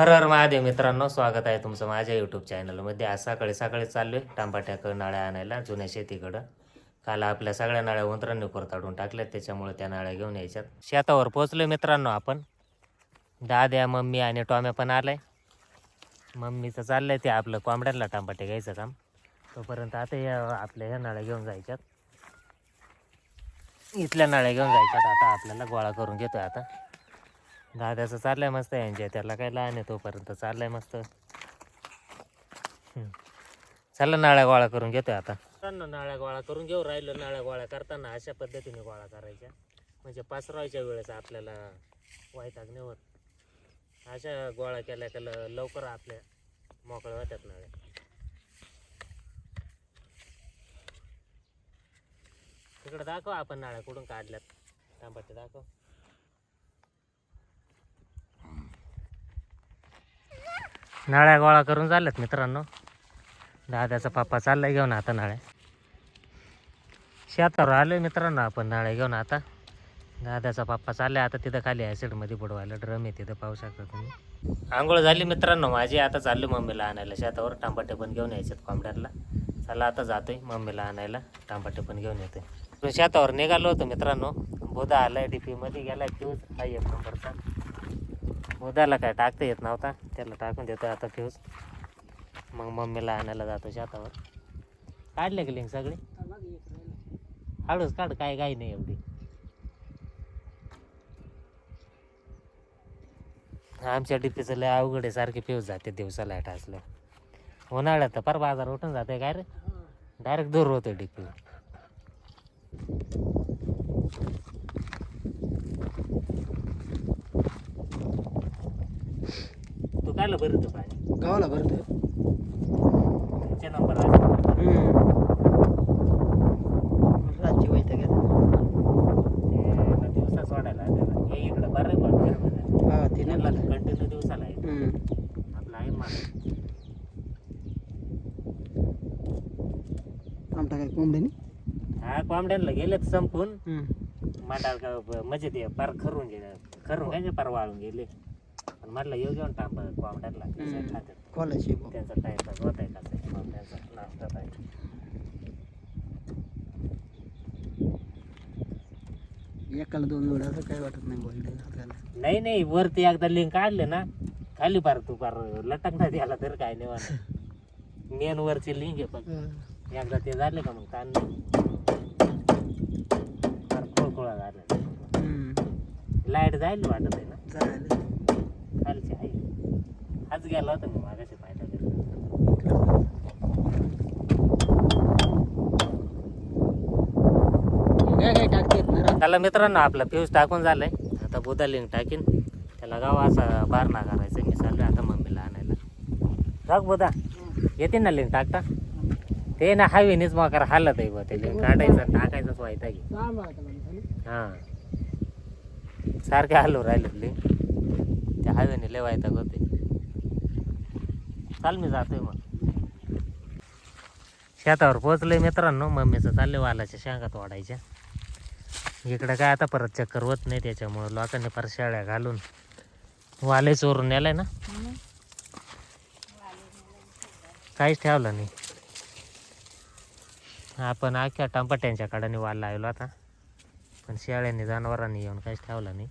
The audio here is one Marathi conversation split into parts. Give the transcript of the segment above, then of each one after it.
हर हर महादेव मित्रांनो स्वागत आहे तुमचं माझ्या यूट्यूब चॅनलमध्ये आज सकाळी सकाळी चाललो आहे टांबाट्याकडं नाळ्या आणायला जुन्या शेतीकडं. काल आपल्या सगळ्या नाळ्या उंतरांनी कोरताडून टाकल्यात त्याच्यामुळे त्या नाळ्या घेऊन यायच्यात. शेतावर पोचलोय मित्रांनो आपण. दाद्या मम्मी आणि टॉम्या पण आलाय. मम्मीचं चाललंय ते आपलं कोंबड्यांना टांबाटे घ्यायचं काम. तोपर्यंत आता या आपल्या ह्या नाळ्या घेऊन जायच्यात. इथल्या नाळ्या घेऊन जायच्यात. आता आपल्याला गोळा करून घेतोय आता. दादाचं चाललंय मस्त यांच्या त्याला काय लहान आहे तोपर्यंत चाललंय मस्त. चाललं चला नाळ्या गोळा करून घेतोय आता. नाळ्या गोळा करून घेऊ. राहिलो नाळ्या गोळा करताना अशा पद्धतीने गोळा करायच्या. म्हणजे पासरायच्या वेळेस आपल्याला वाईटाग नाही होत. अशा गोळा केल्या का लवकर आपल्या मोकळ्या होत्यात नाळ्या. तिकडे दाखव आपण नाळ्या कुठून काढल्यात. तांबटे दाखव. नाळ्या गोळा करून झाल्यात मित्रांनो. दादाचा पप्पा चाललाय घेऊन आता नाळ्या. शेतावर आलोय मित्रांनो आपण नाळ्या घेऊन आता. दादाचा पप्पा चाललाय आता तिथं खाली ॲसिडमध्ये बुडवायला. ड्रम आहे तिथं पाहू शकता तुम्ही. आंघोळ झाली मित्रांनो. माझी आता चालली मम्मीला आणायला. शेतावर टांबाटे पण घेऊन यायचे कोंबड्याला. चला आता जातोय मम्मीला आणायला. टांबाटे पण घेऊन येतोय. शेतावर निघालो होतो मित्रांनो. बोधा आलाय डीपीमध्ये गेलाय फ्यूज हा एक नंबरचा. बोधाला काय टाकता येत नव्हता. त्याला टाकून देतो आता फ्यूज मग मम्मीला आणायला जातो शेतावर. काढले का लिंक सगळे? हळूच काढ काय काही नाही एवढी. आमच्या डीपीचं लय अवघड आहे सारखे फ्यूज जाते दिवसा लाइट असल्या उन्हाळ्यात तर फार बाजार उठून जाते काय रे? डायरेक्ट दूर होतो डीपी कायला बरं तू पाणी? गावाला तुमचे नंबर राज्य वैता दिवसा सोडायला हे इकडं बरं. हा ते त्यांना नाही कंटिन्यू दिवसाला आहे. हम्म. आपला आहे माणूस आमटा काय कोंबडीनी? हा कोंबड्यांना गेलेत संपून. मांडाल का ब- म्हणजे ते पार खरून गेले. खरून काय पार वाळून गेले. पण म्हटलं येऊ घेऊन टांब कोंबड्यांना कसं. खातात बुवा. त्यांचा टाइमपास होत आहे कसं कोंबड्यांचा नाश्ता आहे एकाला दोन वेळा असं काय वाटत नाही बोलते नाही नाही वरती एकदा लिंक काढले ना खाली पार तू पार लटकणार याला तर काय नाही वाटत मेन वरची लिंक आहे पण एकदा ते झाले का मग ताण नाही फार खोळखोळा झाला. हम्म. लाइट जाईल वाटत आहे ना? चालेल आहे. आज गेला होता मी मागाशी फायदा त्याला मित्रांनो आपला फ्यूज टाकून झालाय. आता बुधा लिंक टाकीन. त्याला गाव असा बारणा करायचं. मी चाललोय आता मम्मीला आणायला. राग बुधा येते ना लिंक टाकता? ते ना हवेनेच मकर हालत आहे ते लिंक काढायचं टाकायचंच व्हायचं हां. सारखे हलू राहिले लिंक त्या हवेने लेवायचा होते चाल मी जातोय मग. शेतावर पोचलोय मित्रांनो मम्मीचं चाललंय वालाच्या शेंगात वाढायच्या इकडं काय आता परत चक्कर होत नाही त्याच्यामुळं लोकांनी फार शेळ्या घालून वाले चोरून नेलाय ना. काहीच ठेवलं नाही. आपण अख्ख्या टंपाट्यांच्या काडाने वाल लावलो आता पण शेळ्यांनी जनावरांनी येऊन काहीच ठेवलं नाही.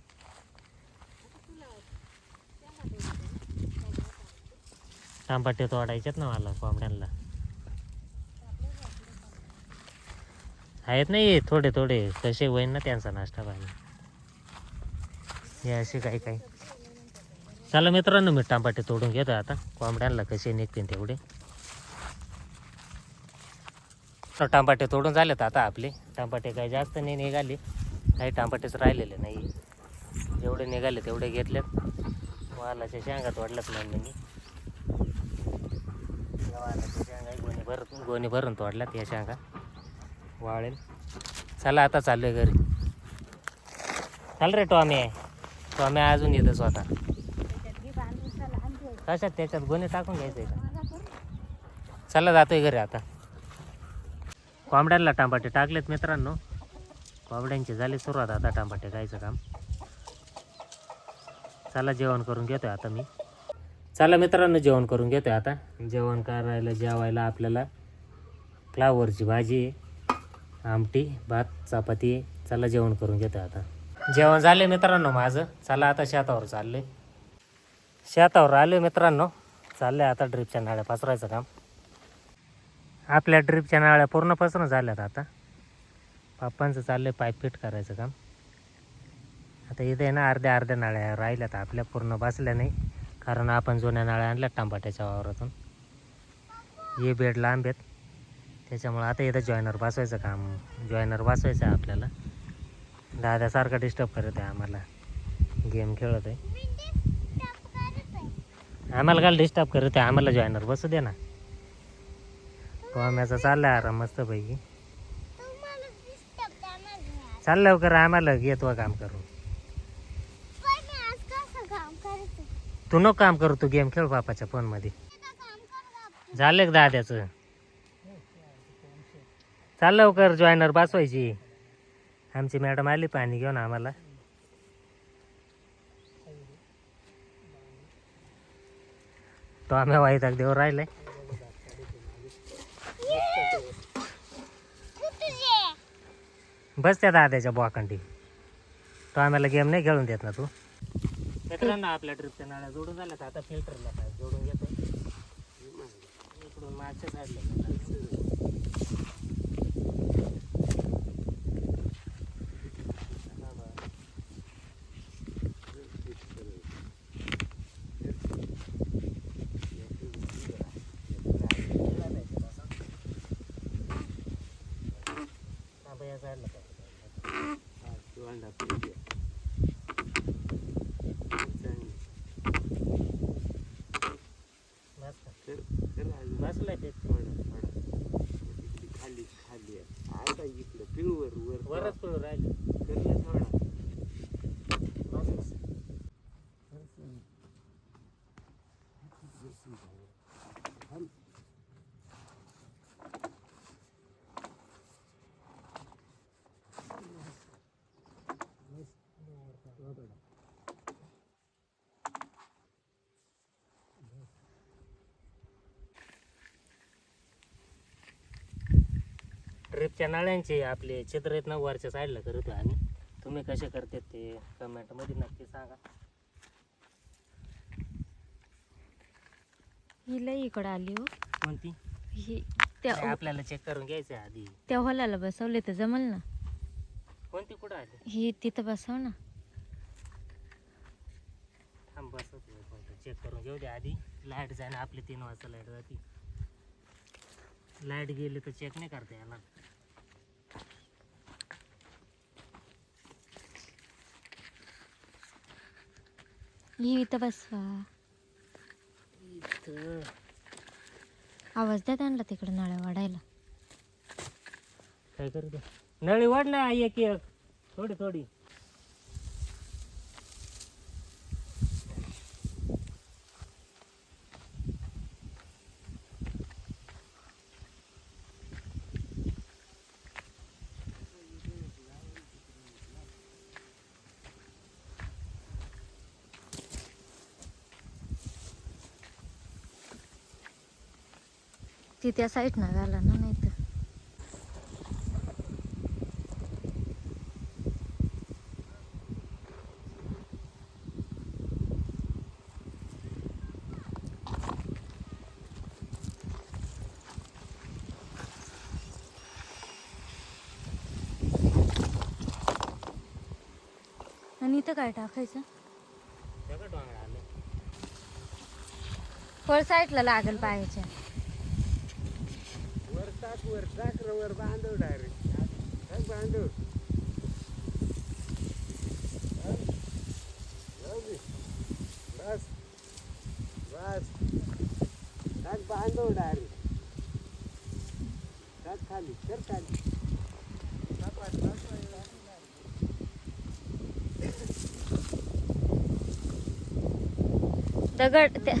टंपाटे तोडायच्यात ना मला कोंबड्यांना आहेत नाही थोडे थोडे. कसे होईन ना त्यांचा नाश्ता पाणी. हे असे काही काही. चला मित्रांनो मी टांबाटे तोडून घेतो आता. कोंबड्यांना कसे निघतील तेवढे. तर टांबाटे तोडून झालेत आता आपले. टांबाटे काही जास्त नाही निघाले. काही टांबाटेच राहिलेले नाही. जेवढे निघाले तेवढे घेतलेत. वालाच्या शेंगात वाढल्यात मम्मीनी गोणी भरून गोणी भरून तोडल्यात या शेंगा. वाळेल. चला आता चाललोय घरी. चाल रे टॉमी. टॉमी अजून येतो स्वतः. कशात त्याच्यात गोणे टाकून घ्यायचंय का? चला जातोय घरी आता. कोंबड्यांना टांबाटे टाकलेत मित्रांनो. कोंबड्यांची झाली सुरुवात आता टांबाटे खायचं काम. चला जेवण करून घेतोय आता मी. चला मित्रांनो जेवण करून घेतोय आता. जेवण करायला जेवायला आपल्याला फ्लावरची भाजी आमटी भात चपाती. चला जेवण करून घेतोय आता. जेवण झाले मित्रांनो माझं. चला आता शेतावर चालले शेतावर आले मित्रांनो. चालले आता ड्रीपच्या नाळ्या पसरायचं काम. आपल्या ड्रीपच्या नाळ्या पूर्ण पसरून झाल्यात आता. पप्पांचं चाललंय पाईप फिट करायचं काम. आता इथे आहे ना अर्ध्या अर्ध्या नाळ्या राहिल्यात. आपल्या पूर्ण बसल्या नाही. कारण आपण जुन्या नाळ्या आणल्या टांबाट्याच्या वावरातून. हे बेड लांब आहेत. त्याच्यामुळं आता इथं जॉईनर बसवायचं काम जॉईनर बसवायचं आहे आपल्याला. दादासारखा डिस्टर्ब करत आहे आम्हाला. गेम खेळत आहे. आम्हाला काल डिस्टर्ब करत आहे. आम्हाला जॉईनर बसू दे ना. टोम्याचा चाललाय आराम मस्त पैकी चाल लवकर आम्हाला घेतो काम करून. तू नको काम करू तू गेम खेळ बापाच्या फोनमध्ये. झालं का दाद्याचं? चाल लवकर जॉईनर बसवायची. आमची मॅडम आली पाणी घेऊन आम्हाला. तो आम्ही वाईट देऊ राहिलाय. बस त्या दाद्याच्या बॉकंडी. तो आम्हाला गेम नाही खेळून देत ना तू? मित्रांनो आपल्या ट्रिपच्या नाळ्या जोडून झाल्यात आता फिल्टरला काय? जोडून घेतो इकडून मागच्या साईडला या साईडला बस का? बसलाय ते खाली खाली. आता इकडे पिळवर वर वरच पळू राहिले. कर ना थोडा बस. ट्रिपच्या नळ्यांचे आपले चित्र आहेत ना वरच्या साईडला करतो आम्ही. तुम्ही कसे करते ते कमेंटमध्ये नक्की सांगा. ही लई इकडं आली हो. कोणती? ही त्या नाही, आपल्याला चेक करून घ्यायचं आहे आधी. त्या हॉलाला बसवले तर जमल ना. कोणती कुठं आली? ही तिथं बसव ना. थांब बस चेक करून घेऊ दे आधी. लाइट जाईन आपली तीन वाजता लाइट जाते. लाइट गेली तर चेक नाही करता येणार. ही इथं. बसवा आवाज द्या त्यांना तिकडं नळ्या वाढायला. काय करू दे. नळी वाढ ना एक एक. थोडी थोडी. ती त्या साईडनं घाला ना नाही तर आणि इथं काय टाकायचं? फळ साईडला लागेल पायाच्या. वर टाक वर टाक र वर बांधव डायरेक्ट टाक बांधव. बस बस टाक बांधव डायरेक्ट टाक खाली कर खाली. दगड. त्या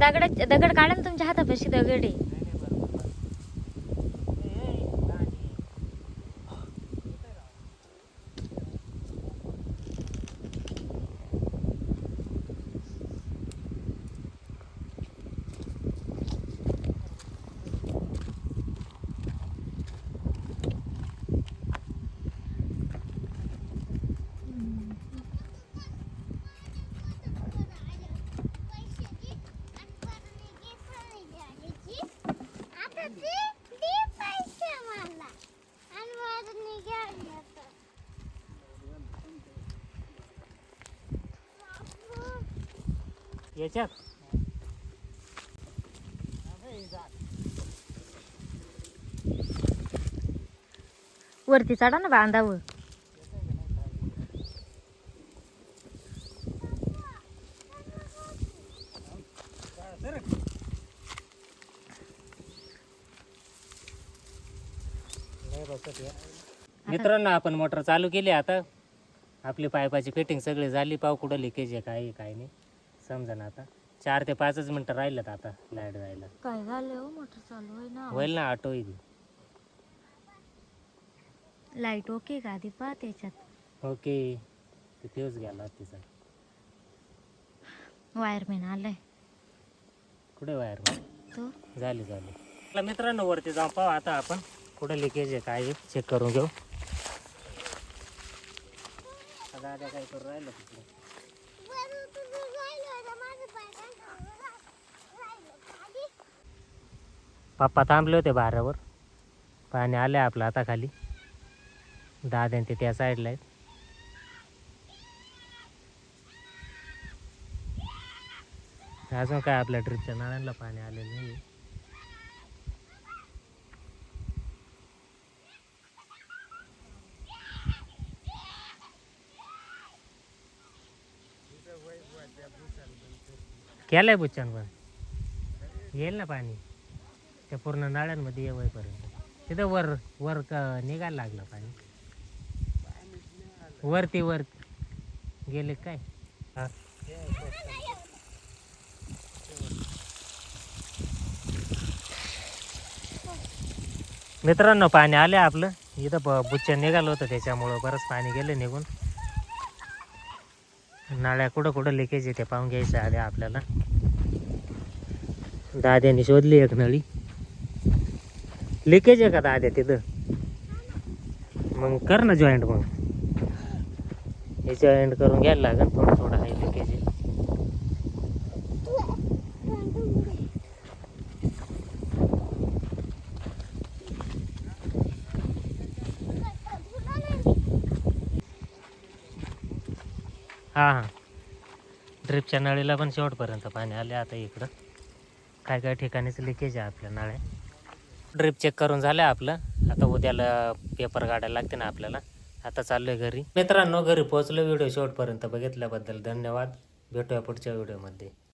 दगड दगड काढा ना तुमच्या हातापाशी दगड आहे याच्यात. वरती चढा ना बांधावं मित्रांनो आपण मोटर चालू केली. आता आपली पाईपाची फिटिंग सगळी झाली. पाव कुठं लिकेज आहे काय आहे, काय नाही. समजा ना आता. चार ते पाचच मिनटं राहिलेत आता लाइट जायला. काय झालं हो? मोटर चालू आहे ना. होईल ना ऑटो येईल. लाइट ओके का आधी पहा त्याच्यात ओके. ते फ्यूज गेला तिचा. वायरमॅन आलाय. कुठे वायर तो? झाली झाली. आपल्या मित्रांनो वरती जाऊन पाहू आता आपण. कुठं लिकेज आहे काय चेक करून घेऊ. दादा काय करू राहिलं तिकडे? पप्पा थांबले होते बारावर. पाणी आलं आहे आपलं आता खाली. दाद्या ते त्या साईडला आहेत. अजून काय आपल्या ट्रिपच्या नळ्यांना पाणी आलेलं नाही केलंय बुच्चन पण येईल ना पाणी? त्या पूर्ण नाळ्यांमध्ये येईपर्यंत. तिथं वर वर क- निघायला लागलं पाणी. वरती वर गेले काय? हां. मित्रांनो पाणी आले आपलं. इथं ब बुच्च्या निघालं होतं त्याच्यामुळं बरंच पाणी गेलं निघून. नाळ्या कुठं कुठं लिकेज आहे ते पाहून घ्यायचं आले आपल्याला. दाद्याने शोधली एक नळी. लिकेज आहे का दाद्या तिथं? मग कर ना जॉईंट मग. हे जॉईंट करून घ्यायला लागेल थोडं थोडं आहे लिकेज आहे. हां हां. ड्रिपच्या नळीला पण शेवटपर्यंत पाणी आले आता इकडं. काय काय ठिकाणीच लिकेज आहे आपल्या नळ्या. ड्रिप चेक करून झालं आपलं. आता उद्याला पेपर काढायला लागते ना आपल्याला. आता चाललोय घरी. मित्रांनो घरी पोहोचलो. व्हिडिओ शेवटपर्यंत बघितल्याबद्दल धन्यवाद. भेटूया पुढच्या व्हिडिओमध्ये